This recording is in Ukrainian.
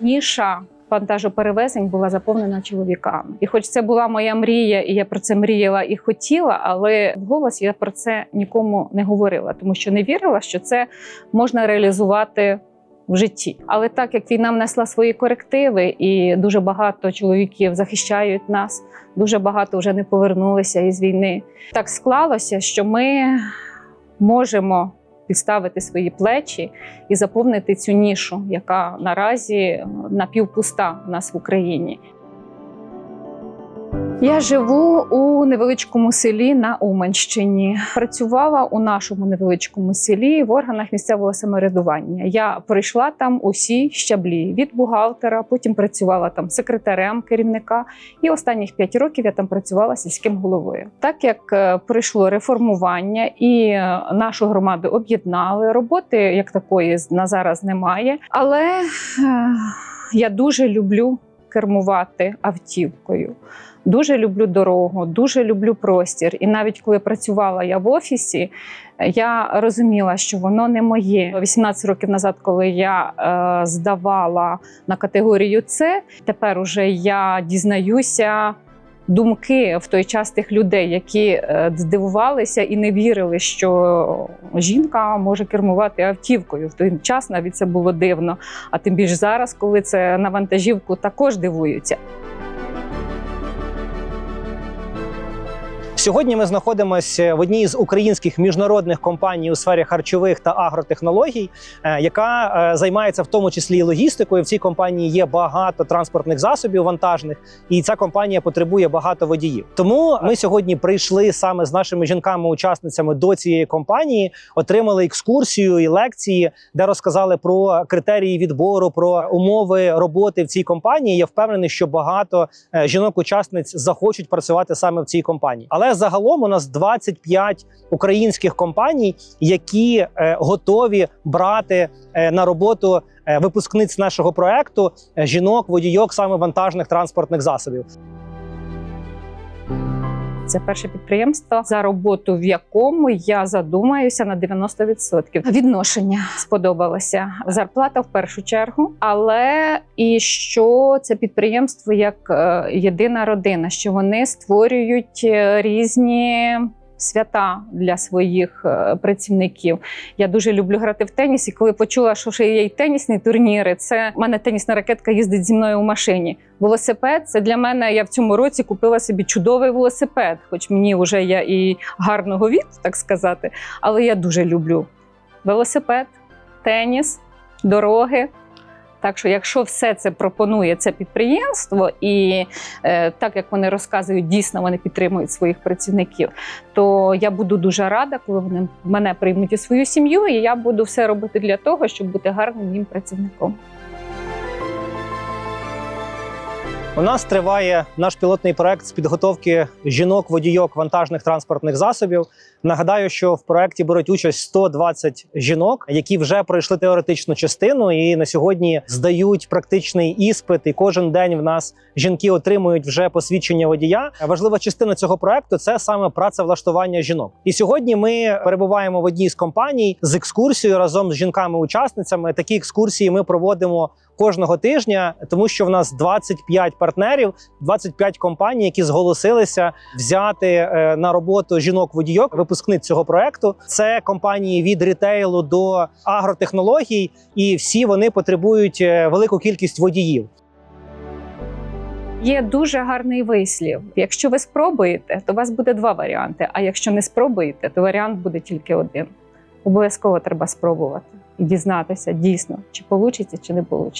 ніша вантажоперевезень була заповнена чоловіками. І хоч це була моя мрія, і я про це мріяла і хотіла, але вголос я про це нікому не говорила, тому що не вірила, що це можна реалізувати. В житті, але так як війна внесла свої корективи, і дуже багато чоловіків захищають нас, дуже багато вже не повернулися із війни. Так склалося, що ми можемо підставити свої плечі і заповнити цю нішу, яка наразі напівпуста в нас в Україні. Я живу у невеличкому селі на Уманщині. Працювала у нашому невеличкому селі в органах місцевого самоврядування. Я пройшла там усі щаблі від бухгалтера, потім працювала там секретарем керівника. І останніх п'ять років я там працювала сільським головою. Так як е, пройшло реформування і е, нашу громаду об'єднали, роботи як такої на зараз немає. Але е, я дуже люблю кермувати автівкою. Дуже люблю дорогу, дуже люблю простір. І навіть коли працювала я в офісі, я розуміла, що воно не моє. 18 років назад, коли я е, здавала на категорію С, тепер уже я дізнаюся. Думки в той час тих людей, які е, здивувалися і не вірили, що жінка може кермувати автівкою. В той час навіть це було дивно. А тим більше зараз, коли це на вантажівку, також дивуються. Сьогодні ми знаходимося в одній з українських міжнародних компаній у сфері харчових та агротехнологій, е, яка е, займається в тому числі і логістикою. В цій компанії є багато транспортних засобів вантажних, і ця компанія потребує багато водіїв. Тому ми сьогодні прийшли саме з нашими жінками-учасницями до цієї компанії, отримали екскурсію і лекції, де розказали про критерії відбору, про умови роботи в цій компанії. Я впевнений, що багато е, жінок-учасниць захочуть працювати саме в цій компанії. Але загалом у нас 25 українських компаній, які е, готові брати е, на роботу е, випускниць нашого проекту жінок, водійок саме вантажних транспортних засобів. Це перше підприємство, за роботу в якому я задумаюся на 90%. Відношення сподобалося. Зарплата в першу чергу, але і що це підприємство як е, єдина родина, що вони створюють е, різні. Свята для своїх е, працівників. Я дуже люблю грати в теніс. І коли почула, що ще є й тенісні турніри, це в мене тенісна ракетка їздить зі мною у машині. Велосипед це для мене. Я в цьому році купила собі чудовий велосипед, хоч мені вже я і гарного віку, так сказати. Але я дуже люблю велосипед, теніс, дороги. Так що, якщо все це пропонує це підприємство, і е, так як вони розказують, дійсно вони підтримують своїх працівників, то я буду дуже рада, коли вони мене приймуть у свою сім'ю, і я буду все робити для того, щоб бути гарним їм працівником. У нас триває наш пілотний проект з підготовки жінок-водійок вантажних транспортних засобів. Нагадаю, що в проекті беруть участь 120 жінок, які вже пройшли теоретичну частину, і на сьогодні здають практичний іспит. І кожен день в нас жінки отримують вже посвідчення водія. Важлива частина цього проекту це саме працевлаштування жінок. І сьогодні ми перебуваємо в одній з компаній з екскурсією разом з жінками-учасницями. Такі екскурсії ми проводимо кожного тижня, тому що в нас 25 партнерів, 25 компаній, які зголосилися взяти е, на роботу жінок-водійок, випускниць цього проекту. Це компанії від рітейлу до агротехнологій, і всі вони потребують е, велику кількість водіїв. Є дуже гарний вислів. Якщо ви спробуєте, то у вас буде два варіанти. А якщо не спробуєте, то варіант буде тільки один. Обов'язково треба спробувати і дізнатися дійсно, чи вийде, чи не вийде.